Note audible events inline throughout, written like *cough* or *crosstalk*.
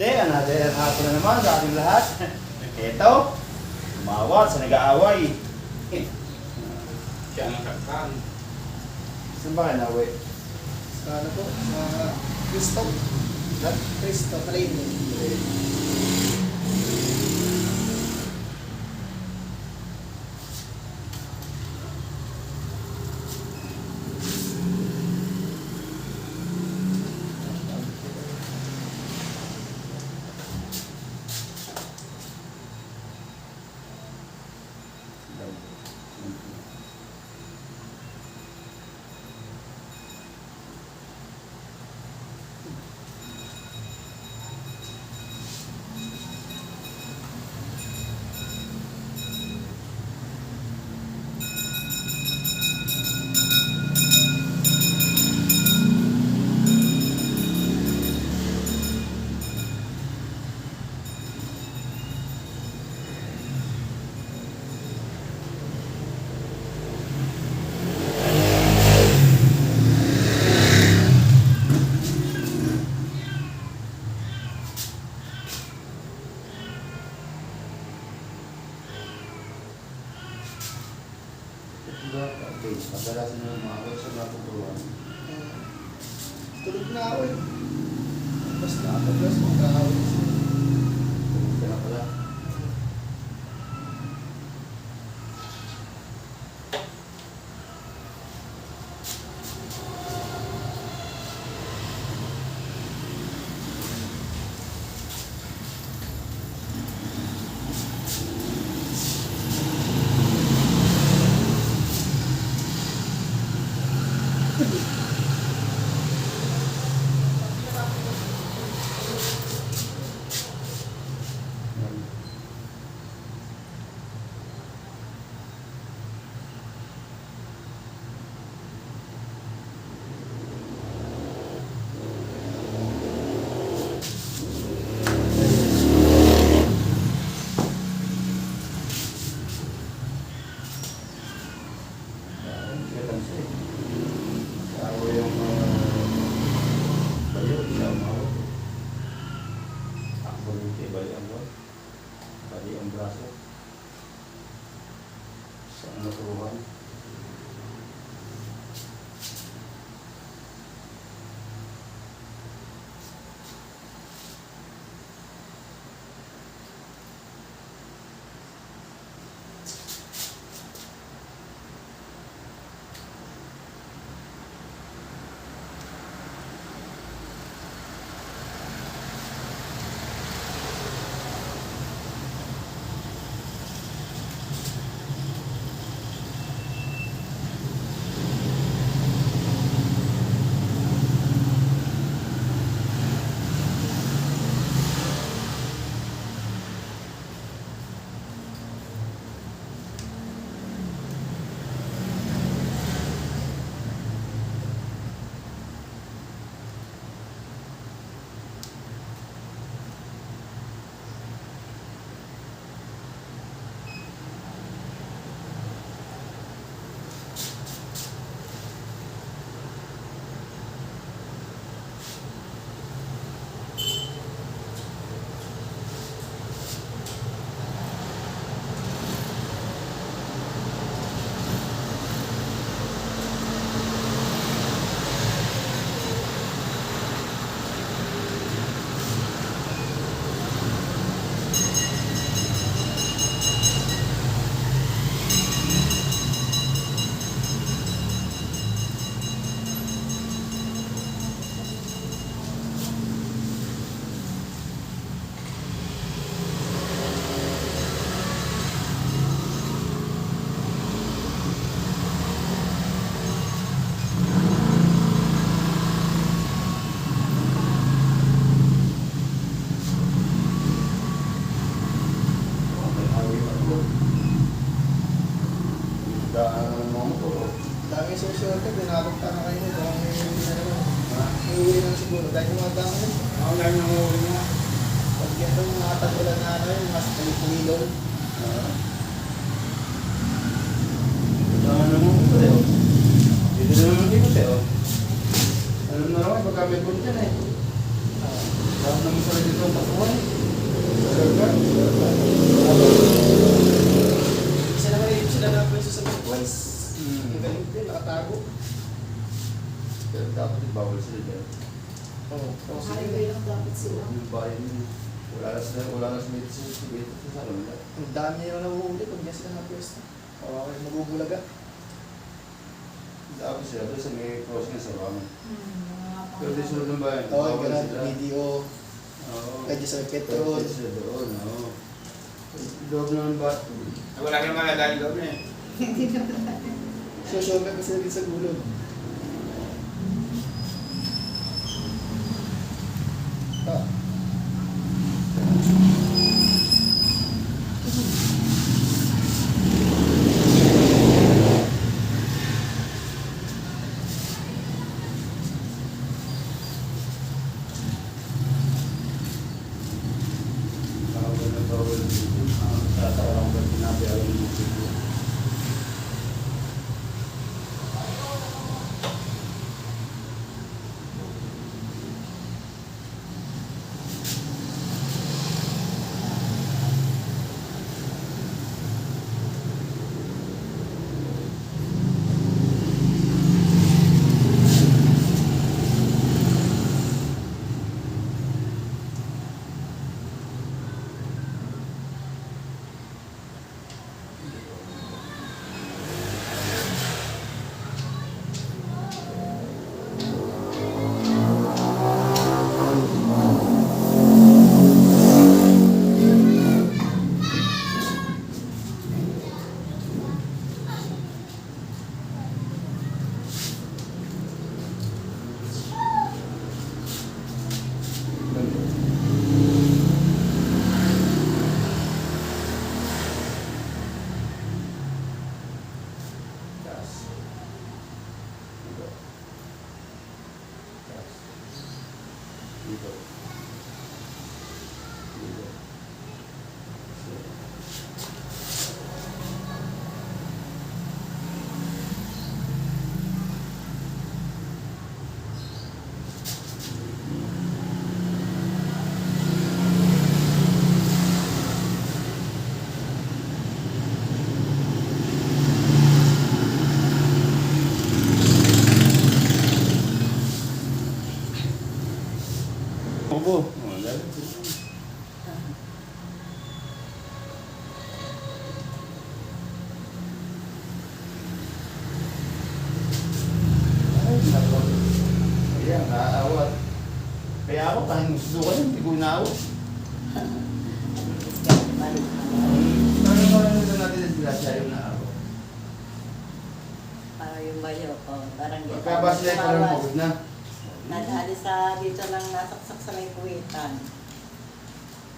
day, another hapon na naman sa ating lahat. *laughs* Ito, umawat sa nag-aaway. Siya ang saktan. Saan ba kayo naway? Sa ano po? Sa Cristo. Ha? Cristo, Malay. Madalas na umawat sa natuturuan. Tulog na ako eh. Ako, basta mag-aaway siya. Kaya pala. Ako yung bayo, siya umawat. Ako rin siya, bali ang buwan. Bali ang braso. Sa naturuan. tag-ulan na ano, mas kulikulilong. Uh, ah. ano mo, kasi oh. Dito na naman dito kasi oh. Alam na raw, pagka may punta na eh. Ah, Alam naman pala dito ang takuan eh. Isa naman yung sila na pwesto sa mga boys. Hmm. Ang galing din, nakatago. Pero dapat bawal sila dyan. Oo. Oh, Kahit kayo lang dapat sila. Yung bayan nila. Wala na sila, wala na sila sa dito sa salon. ang dami nila nahuhuli pag diyan sila na-pwesto. Oo, okay, magugulaga. Dapat sila doon sa may crossing sa Rama. Hmm, mga Pero di sunod ng bayan. Oo, bawal ganun, video, Oo. kaya sa Petrol. petrol. sila doon, oo. Loob naman ba? Wala kang malagay loob na eh. Pa sila din sa gulong. Susukan yun, hindi ko inaawat. Parang parang nasa natin sila siya yung naawat. Para yung bayo, oh, parang di- Pagkabas nila ito lang pagod na. Nadali sa dito lang nasaksak sa may kuwitan.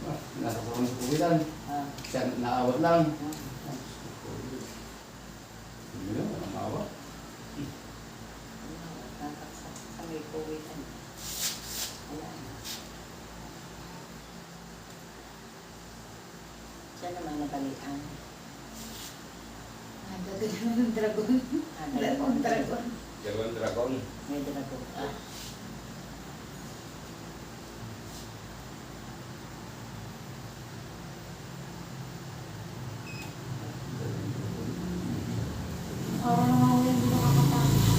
Ah, Nasa sa mga kuwilan. Ah, Siya naawat lang. ah. Hindi na, aawat. Nasaksak sa may kuwitan. Siya naman nabalian. Nagagano ng dragon. Ah, Dragon, dragon. Dragon, dragon. May dragon. Ah. Oo, naman hindi nakakapasok.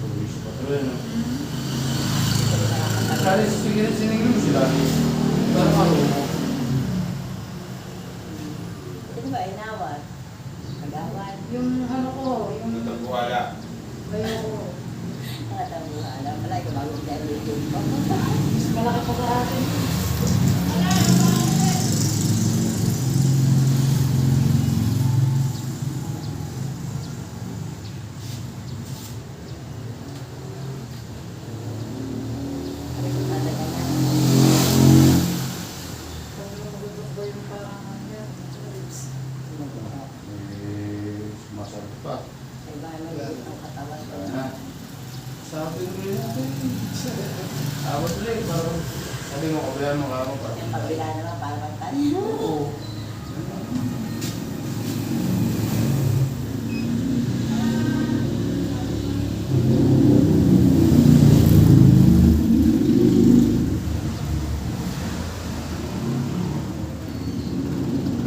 Pag-uwi sa patrol, no? Hmm. Kali sige sinigil sila. Parang marunong. Sino ba inawat? Nag-awat. Yung ano ko, yung Nutang buwala. bayo ko. Nakatabuhan. Wala ko bagong television ko. Malaki pa sa akin. Sabi ko sana yung sumasarap pa. Sa iba naman yung katawan ko. Wala na. Sabi ko rin natin. Awat ulit. Parang sabi mo, kabayan mo ka ako. Pabila naman parang tayo. Oo. *laughs*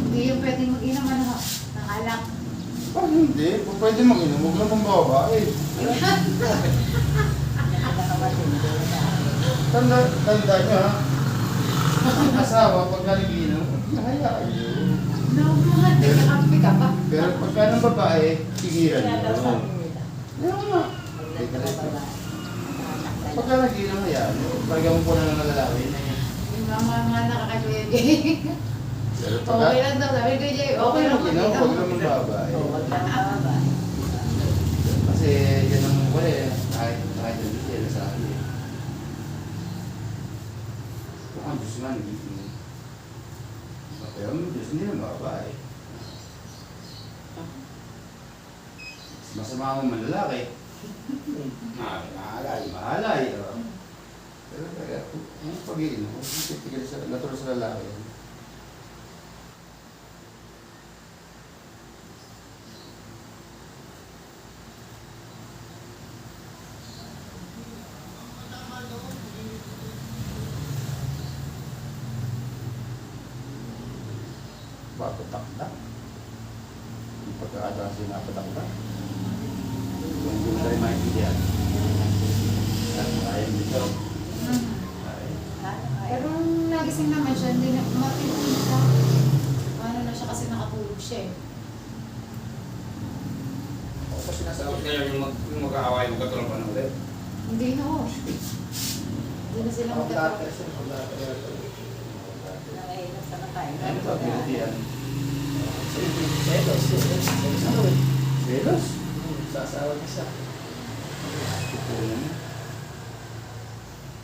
Hindi yung pwedeng mag-inom ano, ng alak. Parang hindi. Kung pwede mag-inom, huwag lang pang babae. Na. Tanda, tanda nyo ha. Ang asawa, pag naliginom, nahayaan nyo. Naman, nagkakampi ka pa. Pero pagka ng babae, daw nyo. Pag nagkakababa. Pagka naginom, hayaan nyo. Pagka mo po na ng lalaki na yan. Yung mga mga nakakajwede. Pero pagka, Okay lang daw, sabi ko Jay, okay okay lang mag-inom, mag-inom. huwag naman babae. Oo, wag lang bababa. Kasi yan ang wala eh. Kahit, kahit yung Diyos, yan sa akin eh. Kung ang Diyos nga, nagiginom. Pero ang Diyos, hindi na babae. Masama mo man lalaki. Ah, naalala. Mahalay. Oh. Pero kaya, yung pag-iinom, natural sa lalaki. Papatakda. Yung pagkakataon sinapatakda. Kung hindi mo tayo maintindihan. At ayaw dito. Mhm. Ay. Pero nung nagising naman siya, hindi na matindi siya. Ano na siya kasi nakatulog siya eh. Ako pa sinasabi. ngayon yung, mag, yung mag-aaway, magkatulong pa na ulit. Hindi na oh. Hindi na sila Ako magkatulog. Dati, sir, ako dati. Nangainom sa nakain. Ano ba binitihan? Selos, selos. Selos. Selos? Sasawa niya siya. Kukunin mo.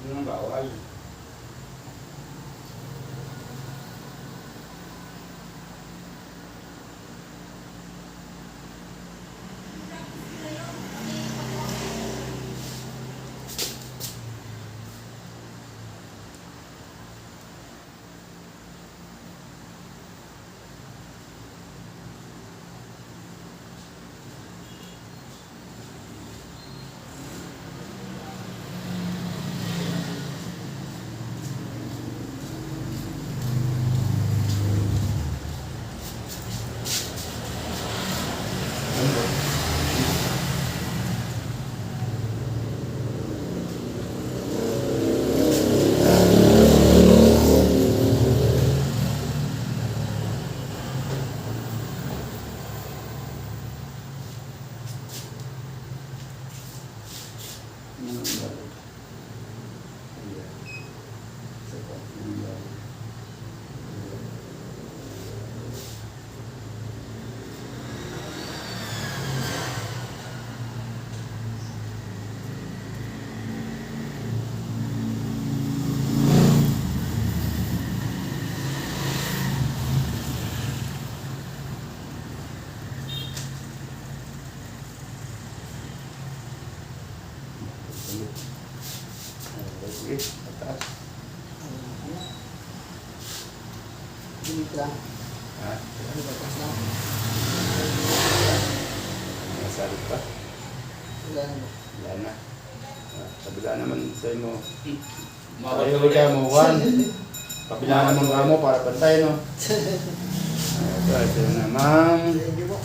Yung ang bawal. Ano ba? Okay, sige. Pataas. Dinig lang. Ha? Ano ba, tapos lang? Nasalit pa? Wala na. Wala na. Ah, Kabila naman sa'yo mo. Ulit. ka mo, Juan. Kabila naman ka mo para pantay, no? Ito, ito naman. Thank you po.